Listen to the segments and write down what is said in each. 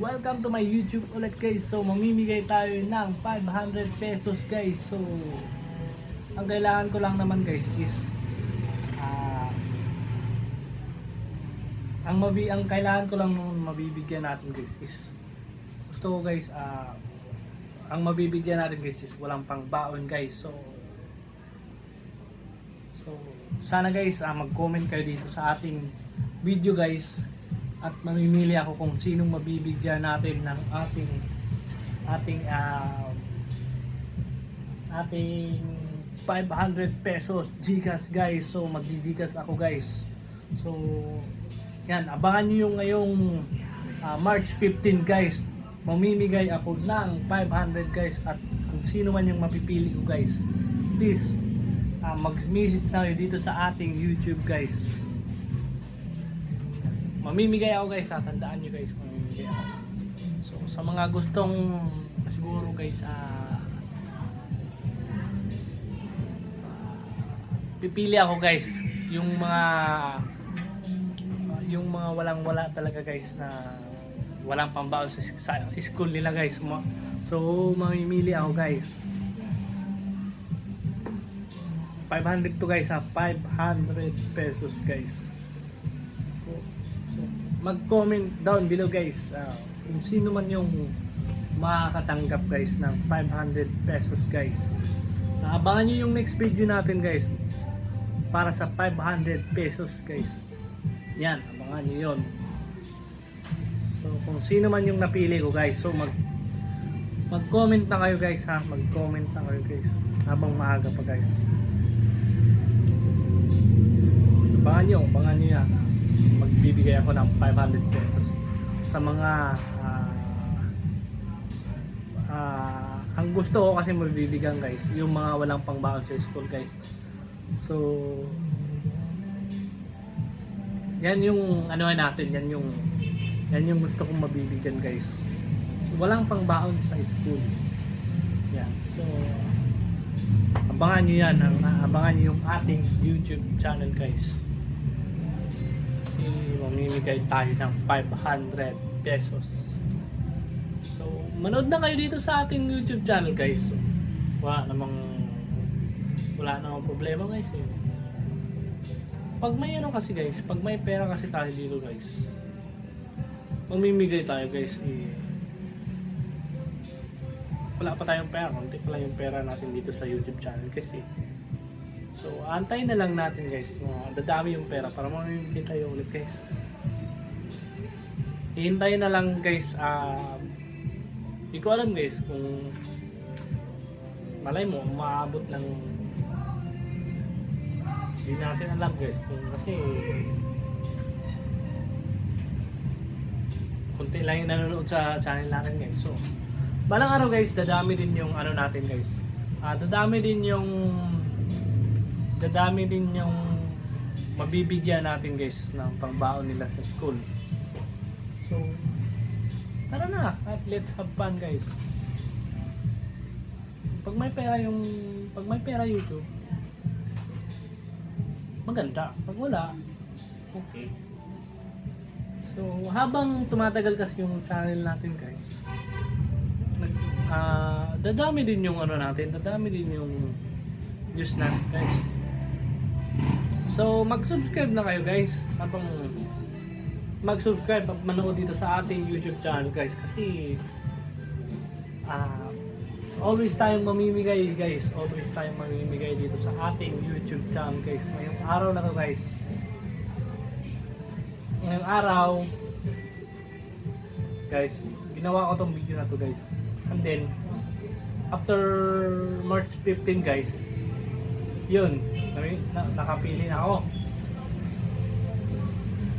Welcome to my YouTube ulit guys. So mamimigay tayo ng 500 pesos guys. So ang kailangan ko lang naman guys is ah, ang mabi ang kailangan ko lang mabibigyan natin guys is gusto ko guys ah, ang mabibigyan natin guys is walang pang baon guys. So So sana guys ah, mag-comment kayo dito sa ating video guys at mamimili ako kung sinong mabibigyan natin ng ating ating ah, ating 500 pesos Gcash guys. So magdi-Gcash ako guys. So yan. Abangan nyo yung ngayong ah, March 15 guys. Mamimigay ako ng 500 guys. At kung sino man yung mapipili ko guys please ah, mag-message na kayo dito sa ating YouTube guys mamimigay ako guys. Ha, tandaan nyo guys mamimigay ako. So sa mga gustong siguro guys ah pipili ako guys yung mga yung mga walang wala talaga guys na walang pambaon sa, sa school nila guys. So mamimili ako guys. 500 to guys ha 500 pesos guys mag-comment down below guys ah, kung sino man yung makakatanggap guys ng 500 pesos guys. Ah, abangan nyo yung next video natin guys para sa 500 pesos guys. Yan, abangan nyo yun. So kung sino man yung napili ko guys, so mag mag-comment na kayo guys ha, mag-comment na kayo guys habang maaga pa guys. Abangan nyo, abangan nyo yan magbibigay ako ng 500 pesos. Sa mga ah, ah, ang gusto ko kasi mabibigyan guys yung mga walang pangbaon sa school guys. So yan yung ano natin yan yung yan yung gusto kong mabibigyan guys. Walang pangbaon sa school. Yan. So abangan nyo yan ang, abangan nyo yung ating youtube channel guys kasi mamimigay tayo ng 500 pesos. So, manood na kayo dito sa ating YouTube channel guys. So, wala namang wala namang problema guys eh. Pag may ano kasi guys, pag may pera kasi tayo dito guys, mamimigay tayo guys eh, wala pa tayong pera, konti pa lang yung pera natin dito sa YouTube channel kasi So, antayin na lang natin guys. Dadami yung pera para mamimigay tayo ulit guys. Hihintayin na lang guys. ah Hindi ko alam guys kung malay mo maabot ng hindi natin alam guys kung kasi kunti lang yung nanonood sa channel natin guys. So, balang araw guys, dadami din yung ano natin guys. Ah, dadami din yung dadami din yung mabibigyan natin guys ng pangbaon nila sa school. So, tara na at let's have fun guys. Pag may pera yung pag may pera YouTube, maganda. Pag wala, okay. So, habang tumatagal kasi yung channel natin guys, ah, dadami din yung ano natin, dadami din yung views natin guys. So, mag-subscribe na kayo guys. Habang mag-subscribe at manood dito sa ating YouTube channel guys. Kasi ah always tayong mamimigay guys. Always tayong mamimigay dito sa ating YouTube channel guys. Ngayong araw na to guys. Ngayong araw guys ginawa ko tong video na to guys. And then after March 15 guys yun. Nami- na, nakapili na ako.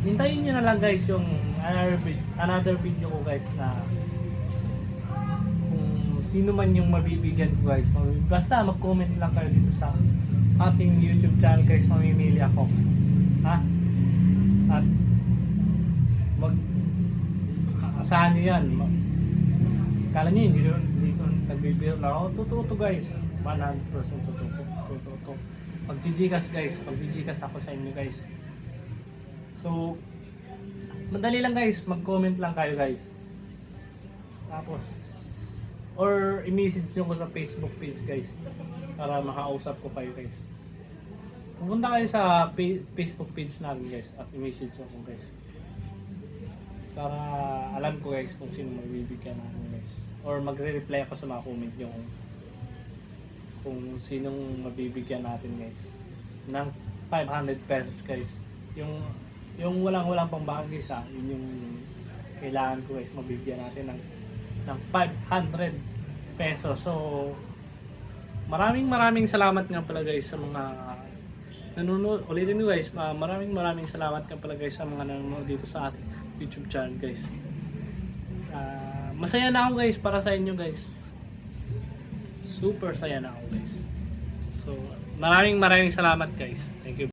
Hintayin nyo na lang guys yung another, vid- another video ko guys na kung sino man yung mabibigyan ko guys. Basta mag-comment lang kayo dito sa ating YouTube channel guys. Mamimili ako. Ha? At mag asahan nyo yan. Kala nyo hindi, hindi ko nagbibiro lang ako totoo to guys. 100% totoo totoo to pagjijikas guys pagjijikas ako sa inyo guys so madali lang guys mag comment lang kayo guys Tapos, or i-message nyo ko sa Facebook page guys para makausap ko kayo guys. Pumunta kayo sa Facebook page namin guys at i-message nyo ko guys. Para alam ko guys kung sino magbibigyan namin guys. Or magre-reply ako sa mga comment nyo kung, kung sinong mabibigyan natin guys. Ng 500 pesos guys. Yung yung walang walang pang guys ha, yun yung kailangan ko guys mabibigyan natin ng ng 500 pesos. So maraming maraming salamat nga pala guys sa mga nanonood. Ulitin nyo guys, maraming maraming salamat nga pala guys sa mga nanonood dito sa ating YouTube channel guys. Ah, masaya na ako guys para sa inyo guys. Super saya na ako. So maraming maraming salamat guys. Thank you.